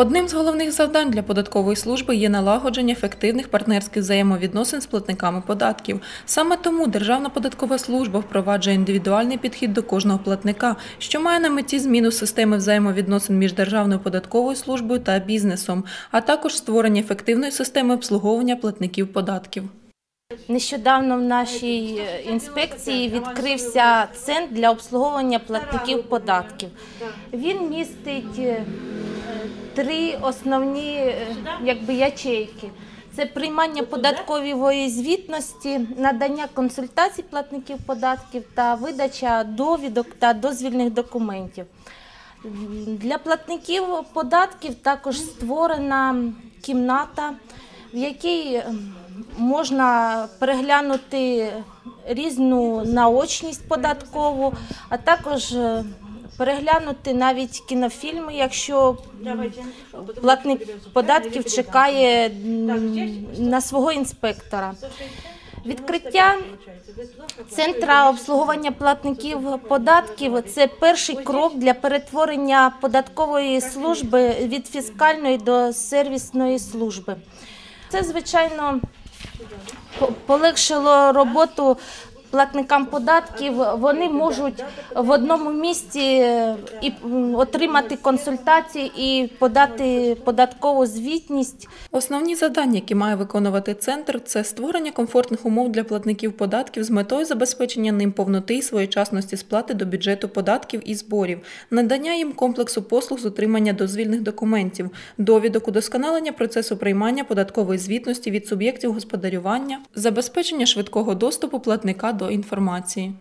Одним з головних завдань для податкової служби є налагодження ефективних партнерських взаємовідносин з платниками податків. Саме тому Державна податкова служба впроваджує індивідуальний підхід до кожного платника, що має на меті зміну системи взаємовідносин між Державною податковою службою та бізнесом, а також створення ефективної системи обслуговування платників податків. Нещодавно в нашій е, інспекції відкрився центр для обслуговування платників податків. Він містить е, три основні е, якби, ячейки. Це приймання податкової звітності, надання консультацій платників податків та видача довідок та дозвільних документів. Для платників податків також створена кімната, в якій ем, можна переглянути різну наочність податкову, а також е, переглянути навіть кінофільми, якщо платник податків чекає на свого інспектора. Відкриття Центра обслуговування платників податків це перший крок для перетворення податкової служби від фіскальної до сервісної служби. Це, звичайно, по- полегшило роботу платникам податків. Вони можуть в одному місці е, і отримати консультації і подати податкову звітність. Основні завдання, які має виконувати центр, це створення комфортних умов для платників податків з метою забезпечення ним повноти і своєчасності сплати до бюджету податків і зборів, надання їм комплексу послуг з отримання дозвільних документів, довідок, удосконалення процесу приймання податкової звітності від суб'єктів господарювання, забезпечення швидкого доступу платника до інформації.